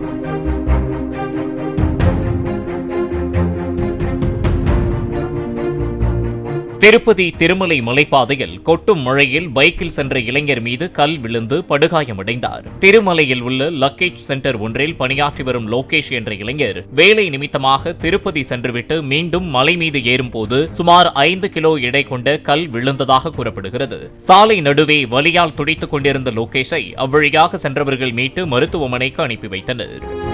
thank you Tirupati Thirumalai மலைப்பாதையில் கொட்டும் மழையில் பைக்கில் சென்ற இளைஞர் மீது கல் விழுந்து படுகாயமடைந்தார். திருமலையில் உள்ள லக்கேஜ் சென்டர் ஒன்றில் பணியாற்றி வரும் லோகேஷ் என்ற இளைஞர் வேலை நிமித்தமாக திருப்பதி சென்றுவிட்டு மீண்டும் மலை மீது ஏறும்போது சுமார் ஐந்து கிலோ எடை கொண்ட கல் விழுந்ததாக கூறப்படுகிறது. சாலை நடுவே வலியால் துடித்துக் கொண்டிருந்த லோகேஷை அவ்வழியாக சென்றவர்கள் மீட்டு மருத்துவமனைக்கு அனுப்பி வைத்தனர்.